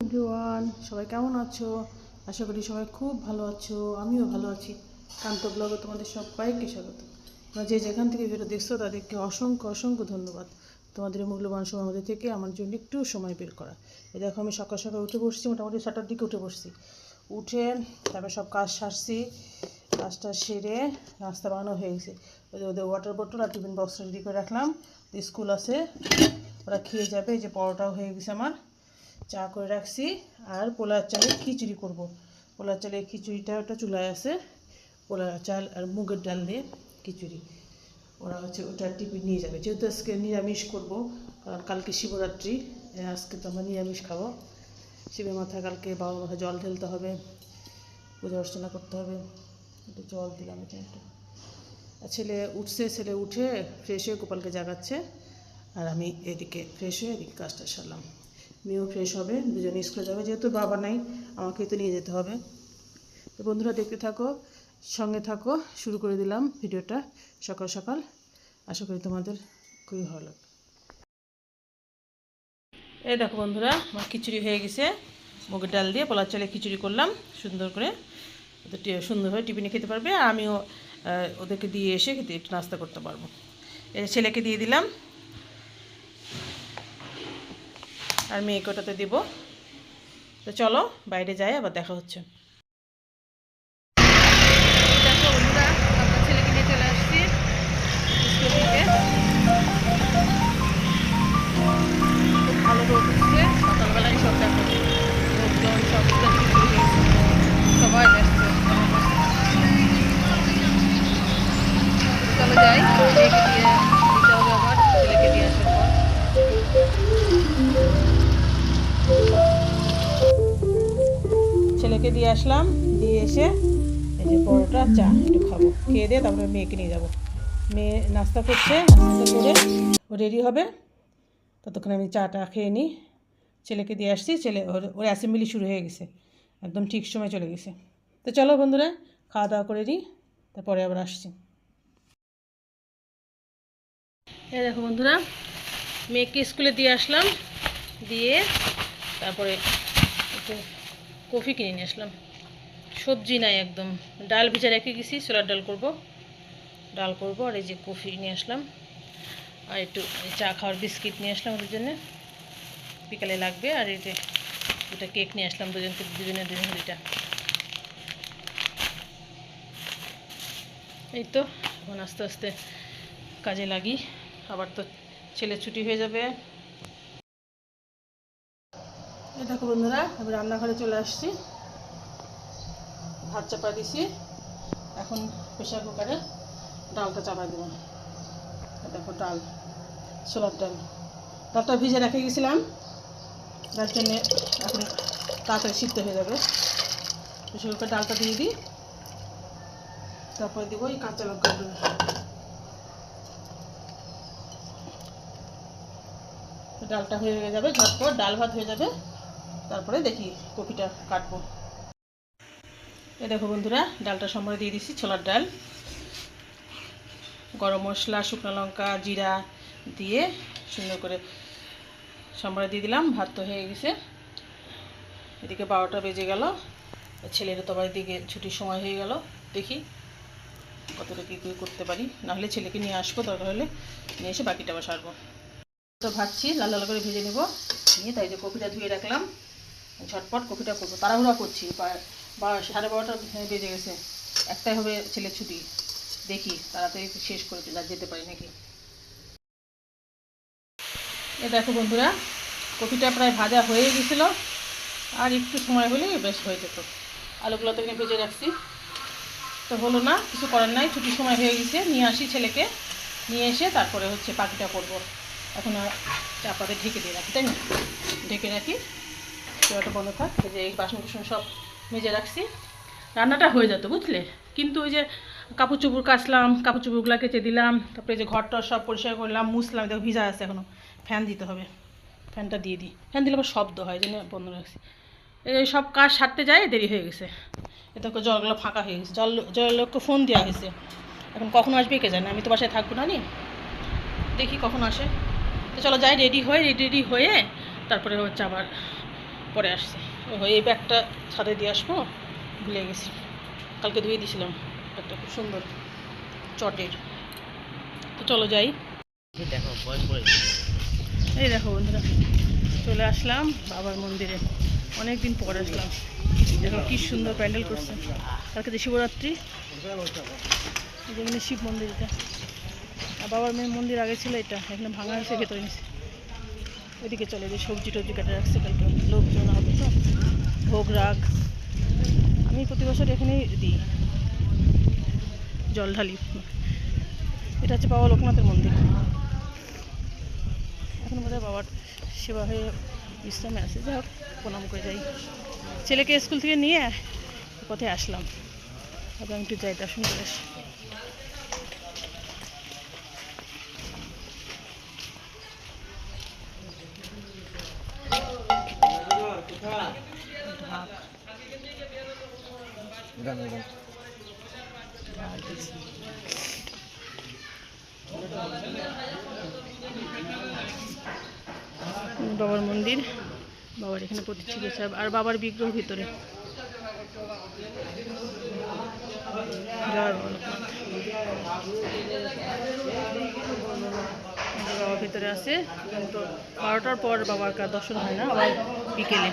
Everyone, সবাই কেমন আছো? আশা করি সবাই খুব ভালো আছো, আমিও ভালো আছি। কান্ত ব্লগে তোমাদের সবাইকে স্বাগত। তোমরা যে যেখান থেকে ভিডিও দেখছ, তাদেরকে অসংখ্য অসংখ্য ধন্যবাদ। তোমাদের মূল্যবান সময় মধ্যে থেকে আমার জন্য একটু সময় বের করা। এই দেখো, আমি সকাল সকাল উঠে বসছি, মোটামুটি ছটার দিকে উঠে বসছি। উঠে তারপর সব কাজ সারছি, কাজটা সেরে নাস্তা বানানো হয়ে গেছে। ওদের ওয়াটার বোতল আর টিফিন বক্স রেডি করে রাখলাম। স্কুল আছে, ওরা খেয়ে যাবে, এই যে পরোটাও হয়ে গেছে আমার। চা করে রাখছি। আর পোলার চালের খিচুড়ি করব। পোলার চালের খিচুড়িটা ওটা চুলায় আছে। পোলার চাল আর মুগের ডাল দিয়ে খিচুড়ি। ওরা হচ্ছে ওটা টিফিন নিয়ে যাবে। যেহেতু আজকে নিরামিষ করব, কারণ কালকে শিবরাত্রি আজকে তো আমরা নিরামিষ খাব। শিবের মাথা কালকে বাবা মাথায় জল ঢেলতে হবে, পূজা অর্চনা করতে হবে। একটু জল দিলাম এখানে একটু। আর ছেলে উঠছে, ছেলে উঠে ফ্রেশ হয়ে গোপালকে জাগাচ্ছে। আর আমি এদিকে ফ্রেশ হয়ে এদিকে কাজটা সারলাম। মেয়েও ফ্রেশ হবে দুজনে স্কুলে যাবে। যেহেতু বাবা নাই আমাকে তো নিয়ে যেতে হবে। তো বন্ধুরা, দেখতে থাকো, সঙ্গে থাকো, শুরু করে দিলাম ভিডিওটা সকাল সকাল। আশা করি তোমাদের খুবই ভালো লাগবে। এই দেখো বন্ধুরা, আমার খিচুড়ি হয়ে গেছে। মুগের ডাল দিয়ে পোলার চালে খিচুড়ি করলাম, সুন্দর করে। সুন্দরভাবে টিফিনে খেতে পারবে। আমিও ওদেরকে দিয়ে এসে খেতে একটু নাস্তা করতে পারব। ছেলেকে দিয়ে দিলাম। আর মেয়েকে ওটাতে দিব? তো চলো, বাইরে যাই, আবার দেখা হচ্ছে। উঠছে সকালবেলায় সব সবাই ছেলেকে দিয়ে আসলাম, দিয়ে এসে এই যে পরোটা, চা একটু খাব। খেয়ে দিয়ে তারপরে মেয়েকে নিয়ে যাব। মেয়ে নাস্তা করছে, নাস্তা করে ও রেডি হবে। ততক্ষণ আমি চাটা খেয়ে নিই। ছেলেকে দিয়ে আসছি, ছেলে ওর ওর অ্যাসেম্বলি শুরু হয়ে গেছে। একদম ঠিক সময় চলে গেছে। তো চলো বন্ধুরা, খাওয়া দাওয়া করে নিই, তারপরে আবার আসছি। এই দেখো বন্ধুরা, মেয়েকে স্কুলে দিয়ে আসলাম। দিয়ে তারপরে কফি কিনে নিয়ে আসলাম। সবজি নাই একদম। ডাল ভিজা রেখে গেছি, ছোলার ডাল করব। ডাল করব আর এই যে কফি নিয়ে আসলাম। আর একটু চা খাওয়ার বিস্কিট নিয়ে আসলাম ওদের জন্য। বিকালে লাগবে আর এই যে দুটা কেক নিয়ে আসলাম দুজনকে, দুজনের দুজন দুইটা। এই তো, এখন আস্তে আস্তে কাজে লাগি। আবার তো ছেলে ছুটি হয়ে যাবে। এই দেখো বন্ধুরা, আমি রান্নাঘরে চলে আসছি। ভাত চাপা দিছি। এখন প্রেশার কুকারে ডালটা চাপা দেবো। দেখো ডাল, ছোলার ডাল। ডালটা ভিজে রেখে গেছিলাম। যার জন্যে এখন তাড়াতাড়ি সিদ্ধ হয়ে যাবে। প্রেশার কুকার ডালটা দিয়ে দিই। তারপরে দেবো এই কাঁচা লঙ্কা ডালটা হয়ে যাবে, ঝটপট ডাল ভাত হয়ে যাবে। তারপরে দেখি কপিটা কাটবো। এ দেখো বন্ধুরা, ডালটা সম্বরে দিয়ে দিচ্ছি ছোলার ডাল। গরম মশলা, শুকনো লঙ্কা, জিরা দিয়ে সুন্দর করে সম্বরে দিয়ে দিলাম, ভাত তো হয়ে গেছে। এদিকে বারোটা বেজে গেল, ছেলের তো আবার এদিকে ছুটির সময় হয়ে গেল, দেখি কতটা কী কী করতে পারি। নাহলে ছেলেকে নিয়ে আসব, দরকার হলে নিয়ে এসে বাকিটা আবার সারবো। তো ভাজছি, লাল লাল করে ভেজে নেব। নিয়ে তাই যে কপিটা ধুয়ে রাখলাম ঝটপট কপিটা করব। তাড়াহুড়া করছি, বা- সাড়ে বারোটা বেজে গেছে। একটাই হবে ছেলের ছুটি। দেখি, তাড়াতাড়ি শেষ করে যা যেতে পারি নাকি? এ দেখো বন্ধুরা কপিটা প্রায় ভাজা হয়ে গেছিল। আর একটু সময় হলে বেশ হয়ে যেত। আলুগুলো তো ভেজে রাখছি। তো হলো না, কিছু করার নাই, ছুটির সময় হয়ে গেছে। নিয়ে আসি ছেলেকে। নিয়ে এসে তারপরে হচ্ছে পাখিটা করব। এখন আর চাপাতে ঢেকে দিয়ে রাখি, তাই না? ঢেকে রাখি। চুলাটা বন্ধ থাক। এই যে এই বাসন কুসন সব মেজে রাখছি। রান্নাটা হয়ে যেত, বুঝলে? কিন্তু ওই যে কাপড় চুপড় কাচলাম, কাপড় চুপড়গুলো কেচে দিলাম, তারপরে যে ঘরটা সব পরিষ্কার করলাম, মুছলাম, দেখো ভিজা আছে এখনও ফ্যান দিতে হবে। ফ্যানটা দিয়ে দিই। ফ্যান দিলে আবার শব্দ হয় জন্য বন্ধ রাখছি। এই সব কাজ সারতে যায় দেরি হয়ে গেছে। এ দেখো জলগুলো ফাঁকা হয়ে গেছে। জল জলের লোককে ফোন দেওয়া হয়েছে। এখন কখন আসবে কে জানে? আমি তো বাসায় থাকব না নি? দেখি কখন আসে। তো চলো যাই, রেডি হয়ে, রেডি রেডি হয়ে তারপরে হচ্ছে আবার পরে আসছে। এই ব্যাগটা ছাদে দিয়ে আসব ভুলে গেছি। কালকে ধুয়ে দিয়েছিলাম একটা খুব সুন্দর চটের। তো চলো যাই। দেখো এই দেখো বন্ধুরা চলে আসলাম বাবার মন্দিরে। অনেক দিন পর আসলাম। দেখো কি সুন্দর প্যান্ডেল করছে। কালকে তো শিবরাত্রি যেখানে শিব মন্দির এটা আর বাবার মেয়ের মন্দির আগে ছিল এটা এখানে ভাঙা হয়েছে ভেতরে নিচে। ওইদিকে চলে যে সবজি টবজি কাটা রাখছে, কালকে লোকজন হবে তো, ভোগ, রাগ। আমি প্রতি বছর এখানেই দিই। জল ঢালি। এটা হচ্ছে বাবা লোকনাথের মন্দির। এখন বোধহয় বাবার সেবা হয়ে বিশ্রামে আছে। যাই হোক, প্রণাম করে যাই। ছেলেকে স্কুল থেকে নিয়ে পথে আসলাম। তারপর আমি একটু যাই দর্শন করে। আসি ঢাক ঢাক দিছি। বাবার মন্দির, বাবার এখানে প্রতিষ্ঠিত সাহেব আর বাবার বিগ্রহ ভিতরে। বাবা ভিতরে আছে, কিন্তু বারোটার পর বাবার কার দর্শন হয় না, আবার বিকেলে।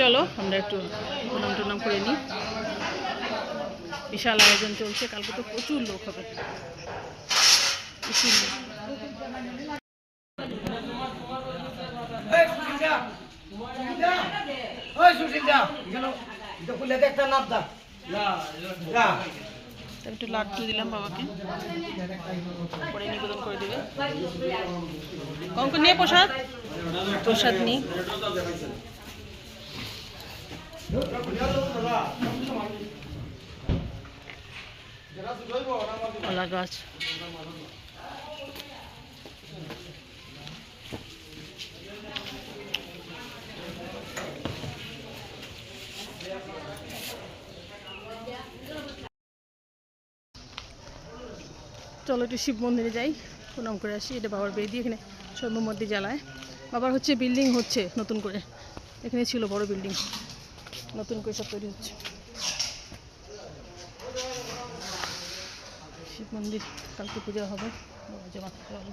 চলো, আমরা একটু প্রণাম টনাম করে নিই। বিশাল আয়োজন চলছে কালকে তো প্রচুর লোক হবে। প্রচুর লোক একটা লাড্ডু দিলাম বাবাকে। পরে নিবেদন করে দেবে। অঙ্ক নিয়ে প্রসাদ। প্রসাদ নিই কলা গাছ। চলো একটু শিব মন্দিরে যাই, প্রণাম করে আসি, এটা বাবার বেদি, এখানে সব মোমবাতি জ্বালায়। বাবার হচ্ছে বিল্ডিং হচ্ছে নতুন করে, এখানে ছিল বড় বিল্ডিং নতুন করে সব তৈরি হচ্ছে। শিব মন্দির কালকে পূজা হবে যে হবে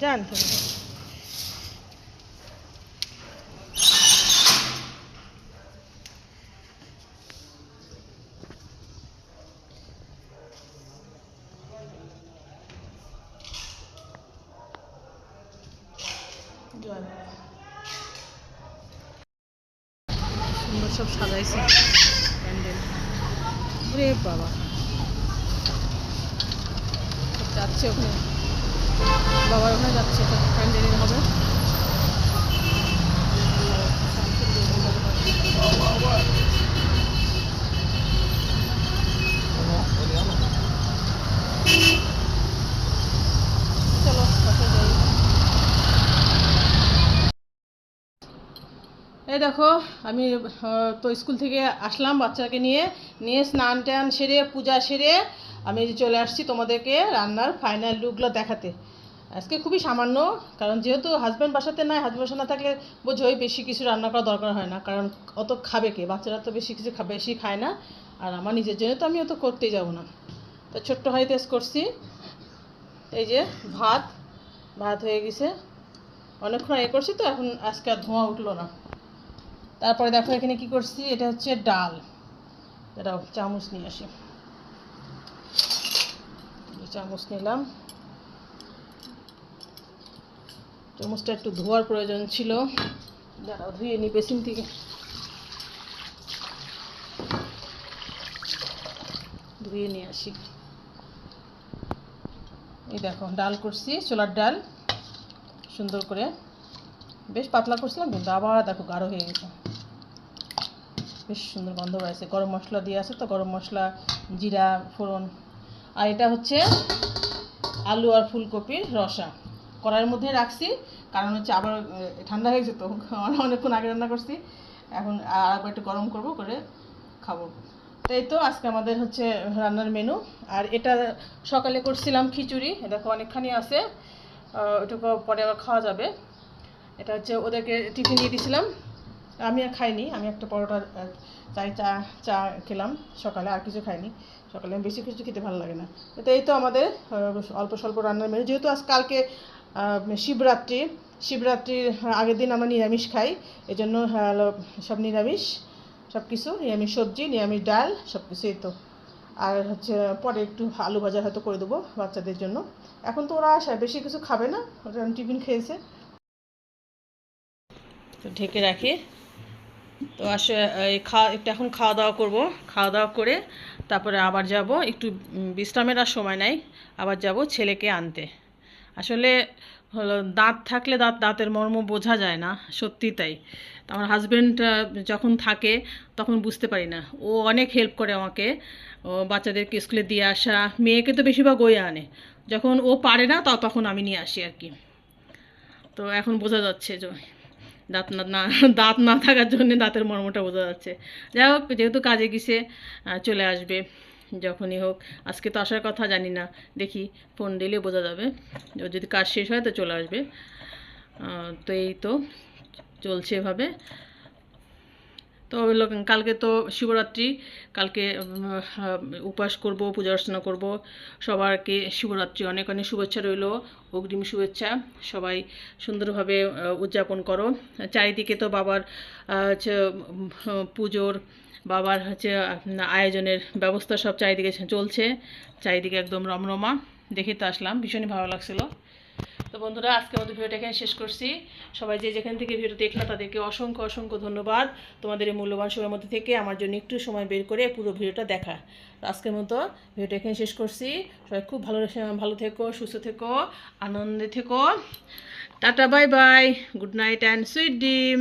যান জয় সব সাজাইছে। প্যান্ডেল। রে বাবা। যাচ্ছে ওখানে। বাবার ওখানে যাচ্ছে প্যান্ডেলের হবে চলো বাসায় যাই এই দেখো, আমি তো স্কুল থেকে আসলাম বাচ্চাকে নিয়ে। নিয়ে স্নান টান সেরে, পূজা সেরে আমি যে চলে আসছি তোমাদেরকে রান্নার ফাইনাল লুকগুলো দেখাতে। আজকে খুবই সামান্য, কারণ যেহেতু হাজব্যান্ড বাসাতে নাই হাজব্যান্ড বাসা না থাকলে বোঝোই বেশি কিছু রান্না করা দরকার হয় না, কারণ অত খাবে কে? বাচ্চারা তো বেশি কিছু খা- বেশি খায় না। আর আমার নিজের জন্য তো আমি অত করতেই যাব না। তো ছোট্ট হাই তেজ করছি। এই যে ভাত ভাত হয়ে গেছে। অনেকক্ষণ এ করছি তো, এখন আজকে আর ধোঁয়া উঠল না। তারপরে দেখো এখানে কি করছি? এটা হচ্ছে ডাল। এটা চামচ নিয়ে আসি। চামচ নিলাম। চামচটা একটু ধোয়ার প্রয়োজন ছিল। দাঁড়াও, ধুয়ে নি বেসিন থেকে। ধুয়ে নিয়ে আসি। এই দেখো, ডাল করছি, ছোলার ডাল। সুন্দর করে। বেশ পাতলা করছিলাম, কিন্তু আবার দেখো গাঢ় হয়ে গেছে। বেশ সুন্দর গন্ধ বেড়েছে গরম মশলা দিয়ে আছে তো, গরম মশলা, জিরা, ফোড়ন। আর এটা হচ্ছে আলু আর ফুলকপির রসা। কড়াইয়ের মধ্যে রাখছি, কারণ হচ্ছে আবার ঠান্ডা হয়ে গেছে তো অনেকক্ষণ আগে রান্না করছি। এখন আর একবার একটু গরম করব, করে খাব। তো এই তো আজকে আমাদের হচ্ছে রান্নার মেনু আর এটা সকালে করছিলাম খিচুড়ি দেখো অনেকখানি আছে ওটুকু পরে আবার খাওয়া যাবে। এটা হচ্ছে ওদেরকে টিফিন দিয়ে দিয়েছিলাম আমি আর খাইনি, আমি একটা পরোটা চাই চা চা খেলাম সকালে, আর কিছু খাইনি। সকালে বেশি কিছু খেতে ভালো লাগে না। তো এই তো আমাদের অল্প স্বল্প রান্নার মেনু যেহেতু আজ কালকে শিবরাত্রি, শিবরাত্রির আগের দিন আমরা নিরামিষ খাই। এই জন্য হলো সব নিরামিষ সব কিছু নিরামিষ সবজি, নিরামিষ ডাল সব কিছুই তো। আর হচ্ছে, পরে একটু আলু ভাজা হয়তো করে দেবো বাচ্চাদের জন্য। এখন তো ওরা আসে বেশি কিছু খাবে না, ওরা টিফিন খেয়েছে। ঢেকে রাখি। তো আসে, এই খাওয়া একটু এখন খাওয়া দাওয়া করব। খাওয়া দাওয়া করে তারপরে আবার যাব। একটু বিশ্রামের আর সময় নাই। আবার যাব ছেলেকে আনতে। আসলে, হলো, দাঁত থাকলে দাঁত, দাঁতের মর্ম বোঝা যায় না। সত্যি তাই। আমার হাজব্যান্ড যখন থাকে, তখন বুঝতে পারি না। ও অনেক হেল্প করে আমাকে। ও বাচ্চাদেরকে স্কুলে দিয়ে আসা। মেয়েকে তো বেশিরভাগ ওই আনে। যখন ও পারে না তখন আমি নিয়ে আসি আর কি। তো এখন বোঝা যাচ্ছে যে দাঁত না না, দাঁত না থাকার জন্য দাঁতের মর্মটা বোঝা যাচ্ছে। যাই হোক, যেহেতু কাজে গিসে চলে আসবে, যখনই হোক। আজকে তো আসার কথা জানি না, দেখি ফোন দিলে বোঝা যাবে। যদি কাজ শেষ হয় তো চলে আসবে। তো এই তো চলছে এভাবে। তো কালকে তো শিবরাত্রি কালকে আহ, করব পূজা অর্চনা করব সবারকে শিবরাত্রি অনেক অনেক শুভেচ্ছা রইল অগ্রিম শুভেচ্ছা সবাই সুন্দরভাবে উদযাপন করো। চারিদিকে তো বাবার হচ্ছে পুজোর বাবার হচ্ছে আয়োজনের ব্যবস্থা সব চারিদিকে চলছে চারিদিকে একদম রমরমা দেখে তো আসলাম ভীষণই ভালো লাগছিল। তো বন্ধুরা, আজকে আমাদের ভিডিওটা এখানে শেষ করছি। সবাই যে যেখান থেকে ভিডিও দেখল, তাদেরকে অসংখ্য অসংখ্য ধন্যবাদ। তোমাদের এই মূল্যবান সময়ের মধ্যে থেকে আমার জন্য একটু সময় বের করে পুরো ভিডিওটা দেখা। আজকের মতো ভিডিওটা এখানে শেষ করছি। সবাই খুব ভালো ভালো থেকো, সুস্থ থেকো, আনন্দে থেকো। Tata, bye bye, good night, and sweet dream.